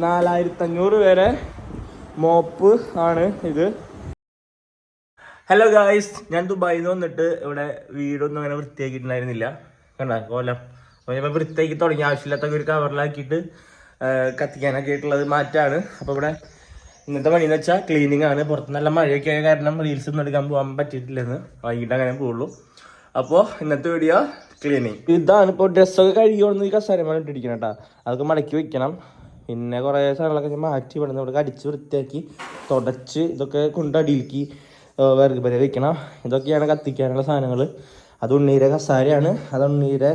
നാലായിരത്തി അഞ്ഞൂറ് വരെ മോപ്പ് ആണ് ഇത്. ഹലോ ഗായ്സ് ഞാൻ ദുബായിൽ നിന്ന് വന്നിട്ട് ഇവിടെ വീടൊന്നും അങ്ങനെ വൃത്തിയാക്കിയിട്ടുണ്ടായിരുന്നില്ല. കണ്ട കോലം. അപ്പോൾ ഞാൻ വൃത്തിയാക്കി തുടങ്ങി. ആവശ്യമില്ലാത്ത ഒരു കവറിലാക്കിയിട്ട് കത്തിക്കാനൊക്കെ ആയിട്ടുള്ളത് മാറ്റാണ്. അപ്പോൾ ഇവിടെ ഇന്നത്തെ പണി എന്ന് വെച്ചാൽ ക്ലീനിങ് ആണ്. പുറത്ത് നല്ല മഴയൊക്കെ ആയ കാരണം റീൽസ് ഒന്നും എടുക്കാൻ പോകാൻ പറ്റിയിട്ടില്ലെന്ന് വൈകിട്ട് അങ്ങനെ പോകുള്ളൂ അപ്പോൾ ഇന്നത്തെ വീഡിയോ ക്ലീനിങ് ഇതാണ് ഇപ്പോൾ ഡ്രസ്സൊക്കെ കഴുകിയോന്ന് ഈ കസാരമാണ് ഇട്ടിരിക്കണം കേട്ടോ. അതൊക്കെ മടക്കി വെക്കണം. പിന്നെ കുറേ സാധനങ്ങളൊക്കെ ഞാൻ മാറ്റി ഇവിടെ ഇവിടെ അടിച്ച് വൃത്തിയാക്കി തുടച്ച് ഇതൊക്കെ കൊണ്ട് അടിയിലേക്ക് വിറക് പരി വെക്കണം. ഇതൊക്കെയാണ് കത്തിക്കാനുള്ള സാധനങ്ങൾ. അത് ഉണ്ണീരെ കസാരയാണ്. അത് ഉണ്ണീരെ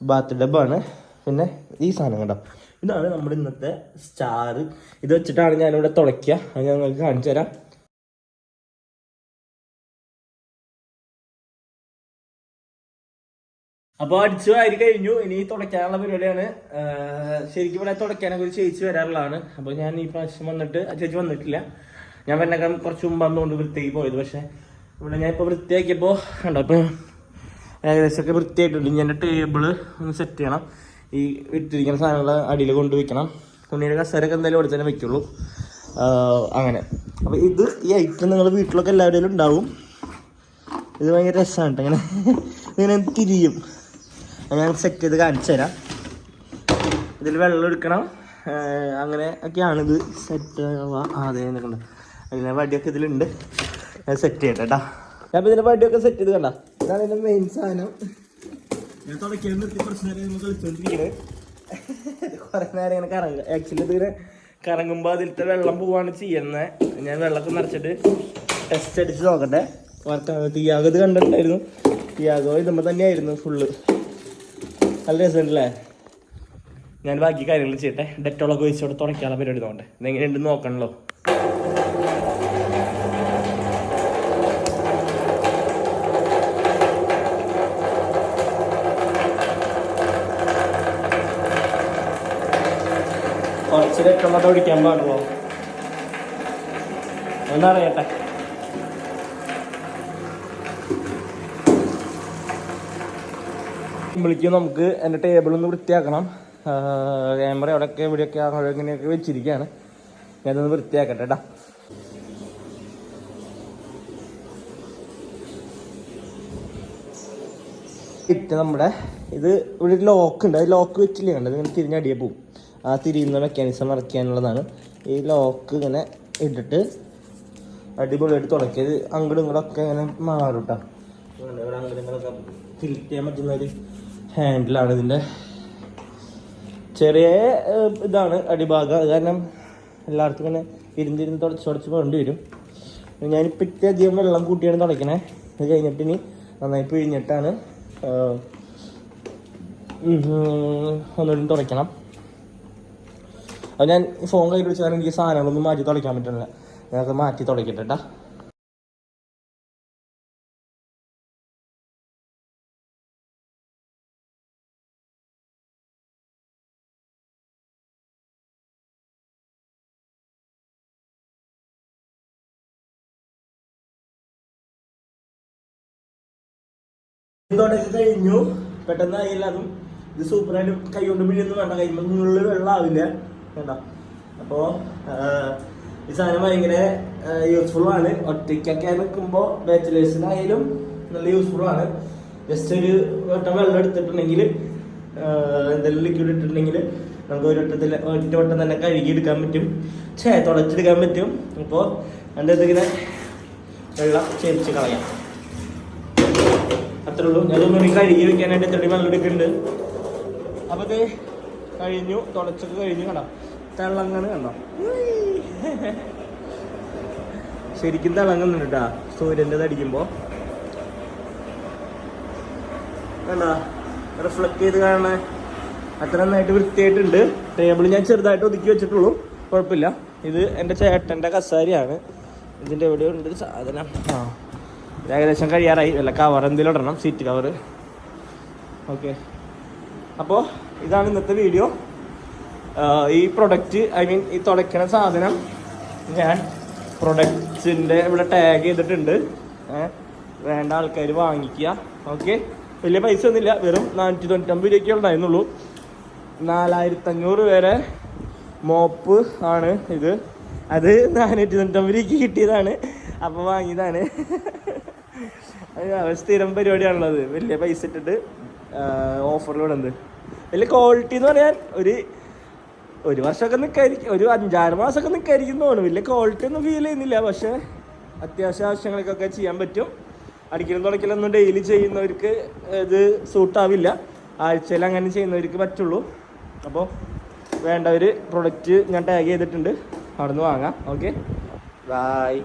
ബാത്ത് ഡബ്ബാണ് പിന്നെ ഈ സാധനം കണ്ടോ? ഇതാണ് നമ്മുടെ ഇന്നത്തെ സ്റ്റാർ. ഇത് വെച്ചിട്ടാണ് ഞാനിവിടെ തുളയ്ക്കുക അത് ഞാൻ നിങ്ങൾക്ക് കാണിച്ചു തരാം. അപ്പോൾ അടിച്ചു വാരി കഴിഞ്ഞു. ഇനി തുടയ്ക്കാനുള്ള പരിപാടിയാണ്. ശരിക്കും ഇവിടെ തുടയ്ക്കാനൊക്കെ ഒരു ചേച്ചി വരാറുള്ളതാണ്. അപ്പോൾ ഞാൻ ഈ പ്രാവശ്യം വന്നിട്ട് ചേച്ചി വന്നിട്ടില്ല. ഞാൻ വന്നേക്കാൻ കുറച്ച് മുമ്പ് വന്നുകൊണ്ട് വൃത്തിയാക്കി പോയത്. പക്ഷേ ഇവിടെ ഞാൻ ഇപ്പോൾ വൃത്തിയാക്കിയപ്പോൾ കണ്ടോ ഇപ്പം ഏകദേശമൊക്കെ വൃത്തിയായിട്ടുണ്ട്. ഇനി എന്റെ ടേബിൾ ഒന്ന് സെറ്റ് ചെയ്യണം. ഈ വിട്ടിരിക്കുന്ന സാധനങ്ങൾ അടിയിൽ കൊണ്ട് വെക്കണം തുണിയുടെ കസരൊക്കെ എന്തായാലും ഇവിടെ തന്നെ വെക്കുള്ളൂ. അങ്ങനെ. അപ്പോൾ ഇത് ഈ ഐറ്റം നിങ്ങൾ വീട്ടിലൊക്കെ എല്ലാവരും ഉണ്ടാവും. ഇത് ഭയങ്കര രസമാണ് കേട്ടോ. ഇങ്ങനെ തിരിയും. അത് ഞാൻ സെറ്റ് ചെയ്ത് കാണിച്ചു തരാം. ഇതിൽ വെള്ളം എടുക്കണം അങ്ങനെ ഒക്കെയാണിത് സെറ്റ് അതെ നിൽക്കണ്ട അതിന്റെ വടിയൊക്കെ ഇതിലുണ്ട്. ഞാൻ സെറ്റ് ചെയ്യട്ടെ കേട്ടാ. ഞാൻ ഇതിന്റെ വടിയൊക്കെ സെറ്റ് ചെയ്ത് കണ്ട. ഇതാണ് ഇതിന്റെ മെയിൻ സാധനം. ഞാൻ തുടക്കാൻ നിർത്തി കുറച്ച് നേരം നമ്മൾ കുറേ നേരം ഇങ്ങനെ കറങ്ങ ആക്ച്വലി ഇതിങ്ങനെ കറങ്ങുമ്പോൾ അതിലത്തെ വെള്ളം പോവാണ് ചെയ്യുന്നത് ഞാൻ വെള്ളമൊക്കെ നിറച്ചിട്ട് ടെസ്റ്റ് അടിച്ച് നോക്കട്ടെ. വർക്കാണ് തിയാഗോ ഇത് കണ്ടിട്ടുണ്ടായിരുന്നു. തീയാഗോ ഇതുമ്പോൾ തന്നെയായിരുന്നു ഫുള്ള് നല്ല രസമുണ്ടല്ലേ? ഞാൻ ബാക്കി കാര്യങ്ങൾ ചെയ്യട്ടെ. ഡെറ്റോളൊക്കെ ഒഴിച്ചോടെ തുടക്കാനുള്ള പരിപാടി നോക്കട്ടെ ഇതെങ്ങനെയുണ്ട് നോക്കണല്ലോ. കുറച്ച് ഡെറ്റോളൊക്കെ ഒഴിക്കാൻ പാടുള്ളൂ. ഒന്നറിയട്ടെ. വിളിക്കും നമുക്ക് എന്റെ ടേബിളൊന്ന് വൃത്തിയാക്കണം. ക്യാമറ അവിടെയൊക്കെ ഇവിടെയൊക്കെ അവിടെ ഇങ്ങനെയൊക്കെ വെച്ചിരിക്കുകയാണ്. ഞാനൊന്ന് വൃത്തിയാക്കട്ടെ കേട്ടോ നമ്മുടെ ഇത് ഇവിടെ ഒരു ലോക്ക് ഉണ്ട്. അത് ലോക്ക് വെച്ചില്ലേ? കണ്ടത് ഇങ്ങനെ തിരിഞ്ഞടിയെ പോവും. ആ തിരിയുന്ന മെക്കാനിസം ഇറക്കാനുള്ളതാണ് ഈ ലോക്ക് ഇങ്ങനെ ഇട്ടിട്ട് അടിപൊളിയായിട്ട് തുടക്കിയത് അങ്ങോട്ടും ഇങ്ങോട്ടൊക്കെ ഇങ്ങനെ മാറും കേട്ടോ ഇവിടെ അങ്ങോട്ടും ചെയ്യാൻ പറ്റുന്ന ഒരു ഹാൻഡിലാണ് ഇതിന്റെ ചെറിയ ഇതാണ് അടിഭാഗം. അത് കാരണം എല്ലായിടത്തും ഇങ്ങനെ ഇരുന്നിരുന്ന് തുടച്ച് തുടച്ച് വേണ്ടി വരും. ഞാനിപ്പോൾ ഇത്തിരി അധികം വെള്ളം കൂട്ടിയാണ് തുടയ്ക്കണേ അത് കഴിഞ്ഞിട്ട് ഇനി നന്നായി പിഴിഞ്ഞിട്ടാണ് ഒന്നുകൂടി തുടയ്ക്കണം. അപ്പോൾ ഞാൻ ഫോൺ കയ്യിൽ വെച്ചാൽ എനിക്ക് സാധനങ്ങളൊന്നും മാറ്റി തുടയ്ക്കാൻ പറ്റുന്നില്ല. ഞാനത് മാറ്റി തുടയ്ക്കട്ടെ കേട്ടാ ഇതോടൊക്കെ കഴിഞ്ഞു. പെട്ടെന്ന് ആയില്ല ഇത് സൂപ്പറായിട്ട് കൈ കൊണ്ട് പിഴിയൊന്നും വേണ്ട. കൈമുള്ളിൽ വെള്ളമാവില്ല വേണ്ട. അപ്പോ ഈ സാധനം ഭയങ്കര യൂസ്ഫുൾ ആണ്. ഒറ്റയ്ക്കൊക്കെ നിൽക്കുമ്പോൾ ബാച്ചിലേഴ്സിനായാലും നല്ല യൂസ്ഫുൾ ആണ്. ജസ്റ്റ് ഒരു വട്ടം വെള്ളം എടുത്തിട്ടുണ്ടെങ്കിൽ എന്തെങ്കിലും ലിക്വിഡ് ഇട്ടിട്ടുണ്ടെങ്കിൽ നമുക്ക് ഒരു വട്ടത്തിൽ ഒറ്റ വട്ടം തന്നെ കഴുകി എടുക്കാൻ പറ്റും. ഛേ തുടച്ചെടുക്കാൻ പറ്റും. അപ്പോൾ എന്റെ വെള്ളം ചേർച്ച് കളയാം. അത്രേ ഉള്ളൂ ഞാൻ എനിക്ക് കഴുകി വെക്കാനായിട്ട് ചെടി വെള്ളം എടുക്കുന്നുണ്ട്. അപ്പൊ ഇത് കഴിഞ്ഞു. തുടച്ചൊക്കെ കഴിഞ്ഞു കണ്ടോ? തിളങ്ങണ് കണ്ടോ? ശരിക്കും തിളങ്ങുന്നുണ്ട് കേട്ടാ സൂര്യന്റെ അടിക്കുമ്പോ. കണ്ടാ? റിഫ്ലക്ട് ചെയ്ത് കാണണേ. അത്ര നന്നായിട്ട് വൃത്തിയായിട്ടുണ്ട്. ടേബിൾ ഞാൻ ചെറുതായിട്ട് ഒതുക്കി വെച്ചിട്ടുള്ളൂ. കുഴപ്പമില്ല. ഇത് എന്റെ ചേട്ടന്റെ കസാരിയാണ്. ഇതിന്റെ എവിടെ ഉണ്ട് സാധനം. ആ. ഏകദേശം കഴിയാറായി. വല്ല കവർ എന്തെങ്കിലും ഇടണം. സീറ്റ് കവർ ഓക്കെ അപ്പോൾ ഇതാണ് ഇന്നത്തെ വീഡിയോ ഈ പ്രൊഡക്റ്റ് ഐ മീൻ ഈ തുടയ്ക്കണ സാധനം ഞാൻ പ്രൊഡക്റ്റ്സിന്റെ ഇവിടെ ടാഗ് ചെയ്തിട്ടുണ്ട്. വേണ്ട ആൾക്കാർ വാങ്ങിക്കുക. ഓക്കെ വലിയ പൈസ ഒന്നുമില്ല. വെറും നാനൂറ്റി തൊണ്ണൂറ്റമ്പത് രൂപയ്ക്ക് ഉണ്ടായിരുന്നുള്ളൂ. നാലായിരത്തി അഞ്ഞൂറ് വരെ മോപ്പ് ആണ് ഇത്. അത് നാനൂറ്റി തൊണ്ണൂറ്റമ്പത് രൂപയ്ക്ക് കിട്ടിയതാണ്. അപ്പോൾ വാങ്ങിയതാണ്. സ്ഥിരം പരിപാടിയാണുള്ളത്. വലിയ പൈസ ഇട്ടിട്ട് ഓഫറിലൂടെ എന്ത് വലിയ ക്വാളിറ്റി എന്ന് പറയാൻ ഒരു ഒരു വർഷമൊക്കെ നിൽക്കായിരിക്കും ഒരു അഞ്ചാറ് മാസമൊക്കെ നിൽക്കായിരിക്കും തോന്നുന്നു. വലിയ ക്വാളിറ്റി ഒന്നും ഫീൽ ചെയ്യുന്നില്ല. പക്ഷേ അത്യാവശ്യ ആവശ്യങ്ങൾക്കൊക്കെ ചെയ്യാൻ പറ്റും. അടിക്കലും തുടക്കലൊന്നും ഡെയിലി ചെയ്യുന്നവർക്ക് ഇത് സൂട്ടാവില്ല ആഴ്ചയിൽ അങ്ങനെ ചെയ്യുന്നവർക്ക് പറ്റുള്ളൂ. അപ്പോൾ വേണ്ട ഒരു പ്രൊഡക്റ്റ് ഞാൻ ടാഗ് ചെയ്തിട്ടുണ്ട്. അവിടെ നിന്ന് വാങ്ങാം. Okay bye